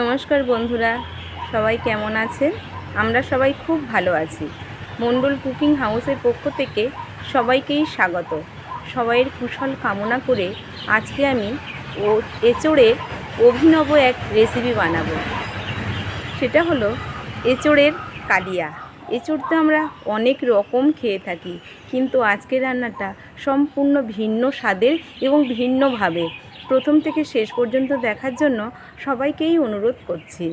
নমস্কার বন্ধুরা, সবাই কেমন আছেন? আমরা সবাই খুব ভালো আছি। মণ্ডল কুকিং হাউসের পক্ষ থেকে সবাইকেই স্বাগত। সবাইয়ের কুশল কামনা করে আজকে আমি ও এঁচোড়ের অভিনব এক রেসিপি বানাবো। সেটা হলো এঁচোড়ের কালিয়া। এঁচোড় তো আমরা অনেক রকম খেয়ে থাকি, কিন্তু আজকের রান্নাটা সম্পূর্ণ ভিন্ন স্বাদের এবং ভিন্নভাবে প্রথম থেকে শেষ পর্যন্ত দেখার জন্য সবাইকেই অনুরোধ করছি।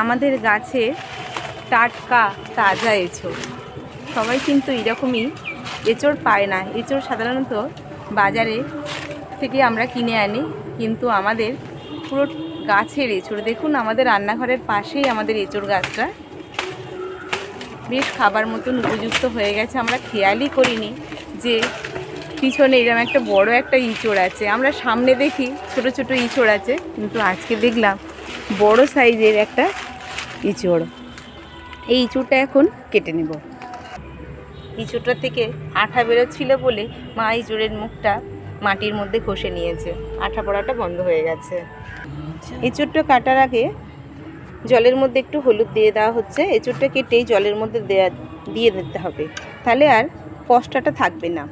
আমাদের গাছে টাটকা, তাজা এঁচোড়। সবাই কিন্তু এরকমই এঁচোড় পায় না। এঁচোড় সাধারণত বাজারে থেকে আমরা কিনে আনি, কিন্তু আমাদের পুরো গাছের এঁচোড়। দেখুন, আমাদের রান্নাঘরের পাশেই আমাদের এঁচোড় গাছটা। বেশ খাবার মতন উপযুক্ত হয়ে গেছে। আমরা খেয়ালই করিনি যে পিছনে এরকম একটা বড় একটা ইঁচড় আছে। আমরা সামনে দেখি, ছোট ছোট ইঁচড় আছে, কিন্তু আজকে দেখলাম বড় সাইজের একটা ইঁচড়। এই ইঁচড়টা এখন কেটে নেব। ইঁচড়টা থেকে আঠা বেরোচ্ছিল বলে মা ইঁচড়ের মুখটা মাটির মধ্যে ঘষে নিয়েছে। আঠা পড়াটা বন্ধ হয়ে গেছে। ইঁচড়টা কাটার আগে জলের মধ্যে একটু হলুদ দিয়ে দেওয়া হচ্ছে। এঁচড়টা কেটেই জলের মধ্যে দেয়া, দিয়ে দিতে হবে। তাহলে আর কষ্টটা থাকবে না।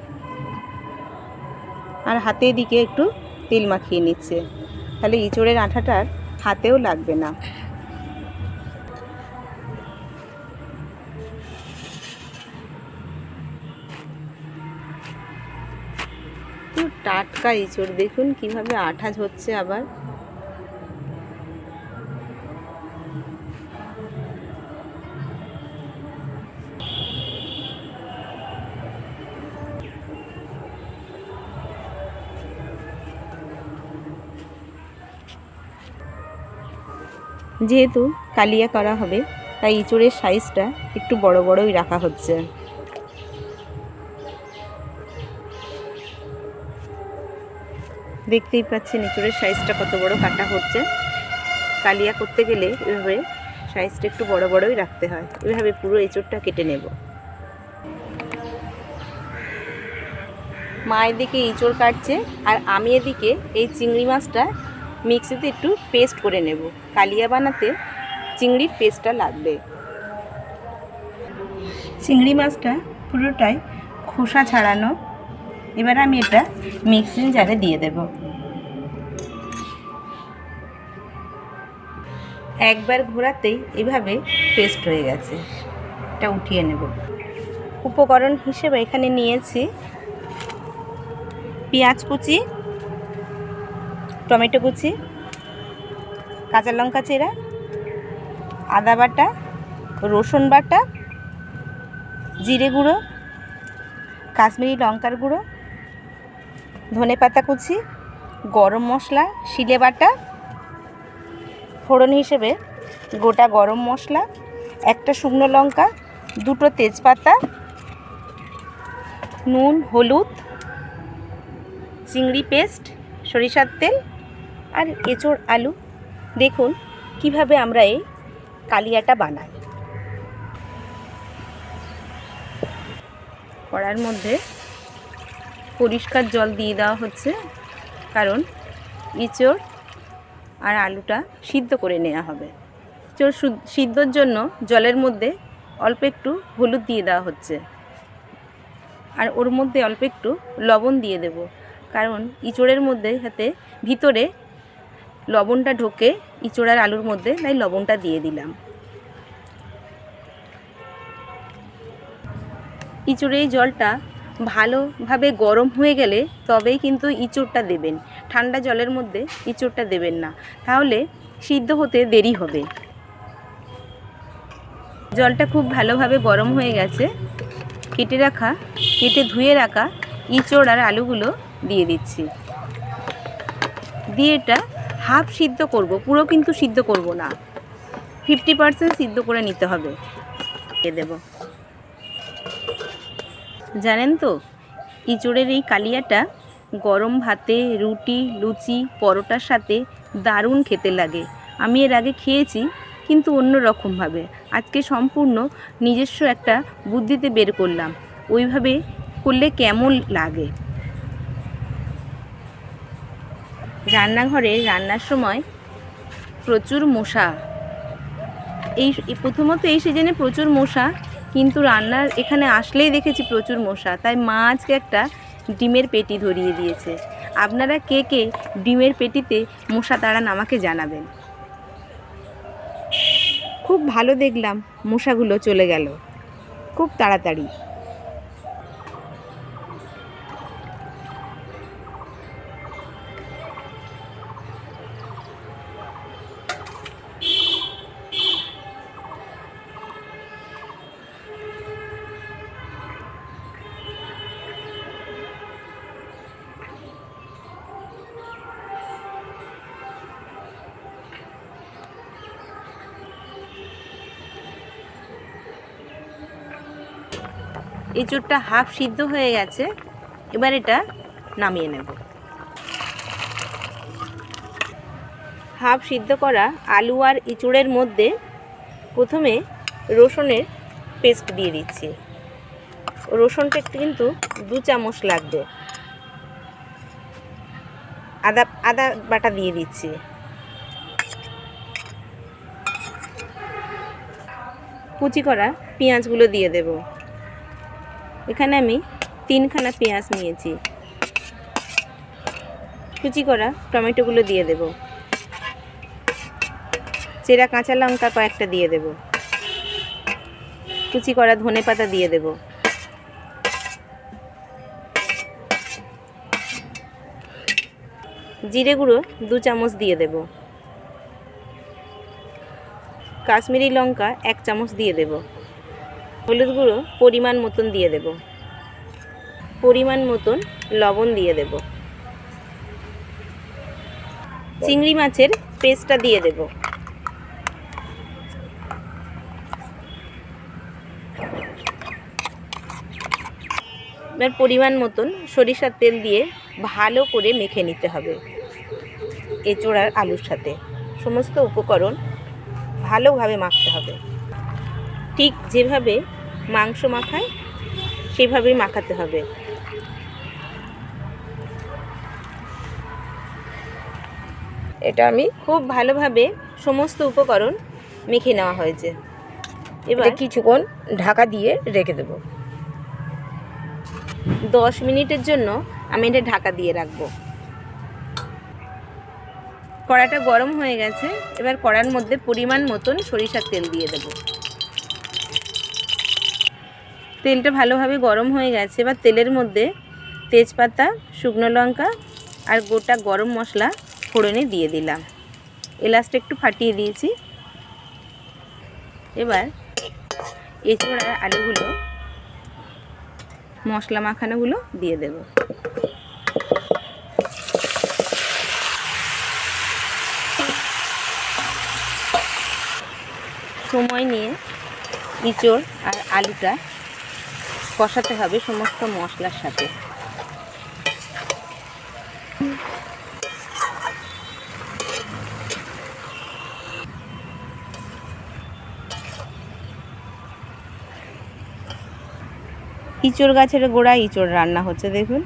আর হাতে দিকে একটু তেল মাখিয়ে নিচ্ছে। তাহলে ইঁচড়ের আঠাটার হাতেও লাগবে না। টাটকা ইঁচড়, দেখুন কীভাবে আঠা হচ্ছে আবার। যেহেতু কালিয়া করা হবে, তাই ইঁচড়ের সাইজটা একটু বড় বড়ই রাখা হচ্ছে। দেখতেই পাচ্ছেন ইঁচড়ের সাইজটা কত বড় কাটা হচ্ছে। কালিয়া করতে গেলে এভাবে সাইজটা একটু বড় বড়ই রাখতে হয়। এভাবে পুরো এঁচড়টা কেটে নেব। মা এদিকে ইঁচড় কাটছে, আর আমি এদিকে এই চিংড়ি মাছটা মিক্সিতে একটু পেস্ট করে নেব। কালিয়া বানাতে চিংড়ির পেস্টটা লাগবে। চিংড়ি মাছটা পুরোটাই খোসা ছাড়ানো। এবার আমি এটা মিক্সিং জারে দিয়ে দেব। একবার ঘোরাতেই এভাবে পেস্ট হয়ে গেছে। এটা উঠিয়ে নেব। উপকরণ হিসেবে এখানে নিয়েছি পেঁয়াজ কুচি টমেটো কুচি, কাঁচা লঙ্কা চেরা, আদা বাটা, রসুন বাটা, জিরে গুঁড়ো, কাশ্মীরি লঙ্কার গুঁড়ো, ধনে পাতা কুচি, গরম মশলা, শিলে বাটা। ফোড়ন হিসেবে গোটা গরম মশলা, একটা শুকনো লঙ্কা, দুটো তেজপাতা, নুন, হলুদ, চিংড়ি পেস্ট, সরিষার তেল আর এঁচোড় আলু। দেখুন কীভাবে আমরা এই কালিয়াটা বানাই। কড়ার মধ্যে পরিষ্কার জল দিয়ে দেওয়া হচ্ছে, কারণ ইঁচড় আর আলুটা সিদ্ধ করে নেওয়া হবে। ইঁচড় সিদ্ধর জন্য জলের মধ্যে অল্প একটু হলুদ দিয়ে দেওয়া হচ্ছে। আর ওর মধ্যে অল্প একটু লবণ দিয়ে দেব, কারণ ইঁচড়ের মধ্যে যাতে ভিতরে লবণটা ঢোকে ইঁচড় আর আলুর মধ্যে, তাই লবণটা দিয়ে দিলাম। ইঁচড়ে এই জলটা ভালোভাবে গরম হয়ে গেলে তবেই কিন্তু ইঁচড়টা দেবেন। ঠান্ডা জলের মধ্যে ইঁচড়টা দেবেন না। তাহলে সিদ্ধ হতে দেরি হবে। জলটা খুব ভালোভাবে গরম হয়ে গেছে। কেটে রাখা, কেটে ধুয়ে রাখা ইঁচড় আর আলুগুলো দিয়ে দিচ্ছি। দিয়ে এটা হাফ সিদ্ধ করব, পুরো কিন্তু সিদ্ধ করব না। ফিফটি পারসেন্ট সিদ্ধ করে নিতে হবে। দিয়ে দেব। জানেন তো, ইঁচড়ের এই কালিয়াটা গরম ভাতে, রুটি, লুচি, পরোটার সাথে দারুণ খেতে লাগে। আমি এর আগে খেয়েছি, কিন্তু অন্য রকমভাবে আজকে সম্পূর্ণ নিজস্ব একটা বুদ্ধিতে বের করলাম। ওইভাবে করলে কেমন লাগে? রান্নাঘরে রান্নার সময় প্রচুর মশা। এই প্রথমত এই সিজনে প্রচুর মশা, কিন্তু রান্নার এখানে আসলেই দেখেছি প্রচুর মশা। তাই মা আজকে একটা ডিমের পেটি ধরিয়ে দিয়েছে। আপনারা কে কে ডিমের পেটিতে মশা তাড়ান আমাকে জানাবেন। খুব ভালো দেখলাম মশাগুলো চলে গেল। খুব তাড়াতাড়ি। এঁচুড়টা হাফ সিদ্ধ হয়ে গেছে। এবার এটা নামিয়ে নেব। হাফ সিদ্ধ করা আলু আর এঁচুড়ের মধ্যে প্রথমে রসুনের পেস্ট দিয়ে দিচ্ছি। রসুনটা একটু কিন্তু দু চামচ লাগবে। আদা আদা বাটা দিয়ে দিচ্ছি। কুচি করা পেঁয়াজগুলো দিয়ে দেবো। এখানে আমি তিনখানা পেঁয়াজ নিয়েছি। কুচি করা টমেটোগুলো দিয়ে দেব। চেরা কাঁচা লঙ্কা কয়েকটা দিয়ে দেব। কুচি করা ধনে পাতা দিয়ে দেব। জিরে গুঁড়ো দু চামচ দিয়ে দেব। কাশ্মীরি লঙ্কা এক চামচ দিয়ে দেবো। হলুদ গুঁড়ো পরিমাণ মতন দিয়ে দেব। পরিমাণ মতন লবণ দিয়ে দেব। চিংড়ি মাছের পেস্টটা দিয়ে দেব। এবার পরিমাণ মতন সরিষার তেল দিয়ে ভালো করে মেখে নিতে হবে। এঁচোড় আর আলুর সাথে। সমস্ত উপকরণ ভালোভাবে মাখতে হবে। ঠিক যেভাবে মাংস মাখায় সেভাবেই মাখাতে হবে। এটা আমি খুব ভালোভাবে সমস্ত উপকরণ মেখে নেওয়া হয়েছে। এবার কিছুক্ষণ ঢাকা দিয়ে রেখে দেব। দশ মিনিটের জন্য আমি এটা ঢাকা দিয়ে রাখব। কড়াটা গরম হয়ে গেছে এবার কড়ার মধ্যে পরিমাণ মতন সরিষার তেল দিয়ে দেবো। তেলটা ভালোভাবে গরম হয়ে গেছে। এবার তেলের মধ্যে তেজপাতা, শুকনো লঙ্কা আর গোটা গরম মশলা ফোড়নে দিয়ে দিলাম। এলাচটা একটু ফাটিয়ে দিয়েছি। এবার এছাড়া আলুগুলো, মশলা মাখানোগুলো দিয়ে দেব। সময় নিয়ে ইঁচড় আর আলুটা কষাতে হবে সমস্ত মশলার সাথে। ইঁচড় গাছের গোড়ায় ইঁচড় রান্না হচ্ছে, দেখুন।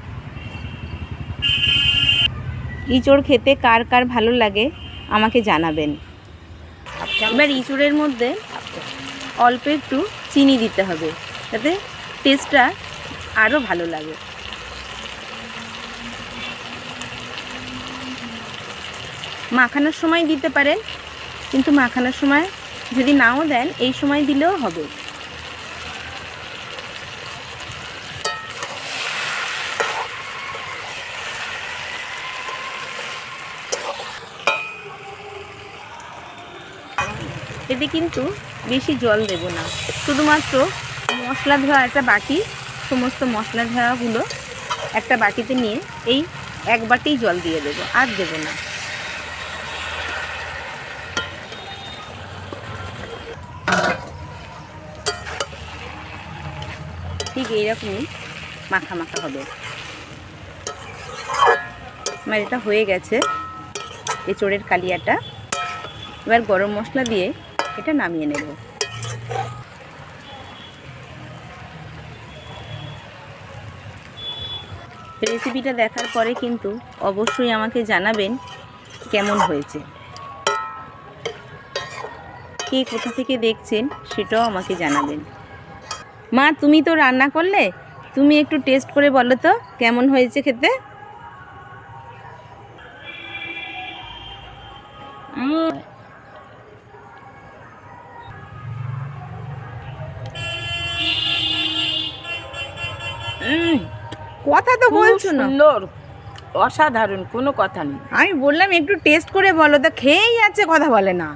ইঁচড় খেতে কার কার ভালো লাগে আমাকে জানাবেন। এবার ইঁচড়ের মধ্যে অল্প একটু চিনি দিতে হবে, যাতে টেস্টটা আরও ভালো লাগে। মাখানোর সময় দিতে পারেন, কিন্তু মাখানোর সময় যদি নাও দেন, এই সময় দিলেও হবে। এতে কিন্তু বেশি জল দেব না। শুধুমাত্র মশলা ধোয়া একটা বাটি, সমস্ত মশলা ধোয়াগুলো একটা বাটিতে নিয়ে এই এক বাটিই জল দিয়ে দেবো, আর দেবো না। ঠিক এইরকমই মাখা মাখা হবে। আমার এটা হয়ে গেছে, এঁচড়ের কালিয়াটা। এবার গরম মশলা দিয়ে এটা নামিয়ে নেব। রেসিপিটা দেখার পরে কিন্তু অবশ্যই আমাকে জানাবেন কেমন হয়েছে। কে কোথা থেকে দেখছেন সেটাও আমাকে জানাবেন। মা, তুমি তো রান্না করলে? তুমি একটু টেস্ট করে বলো তো, কেমন হয়েছে খেতে? কথা তো বলছো না। সুন্দর অসাধারণ কোনো কথা নেই। আমি বললাম একটু টেস্ট করে বলো তো খেয়েই যাচ্ছে কথা বলে না।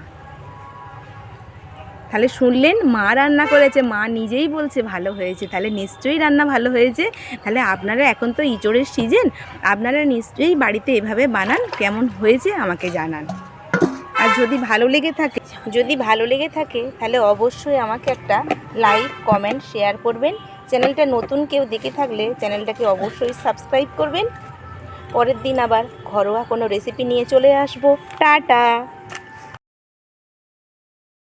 তাহলে শুনলেন মা রান্না করেছে মা নিজেই বলছে ভালো হয়েছে। তাহলে নিশ্চয়ই রান্না ভালো হয়েছে। তাহলে আপনারা এখন তো ইঁচড়ের সিজন আপনারা নিশ্চয়ই বাড়িতে এভাবে বানান কেমন হয়েছে আমাকে জানান। আর যদি ভালো লেগে থাকে যদি ভালো লেগে থাকে তাহলে অবশ্যই আমাকে একটা লাইক কমেন্ট শেয়ার করবেন। চ্যানেলটা নতুন কেউ দেখে থাকলে চ্যানেলটাকে অবশ্যই সাবস্ক্রাইব করবেন। পরের দিন আবার ঘরোয়া কোনো রেসিপি নিয়ে চলে আসব। টাটা!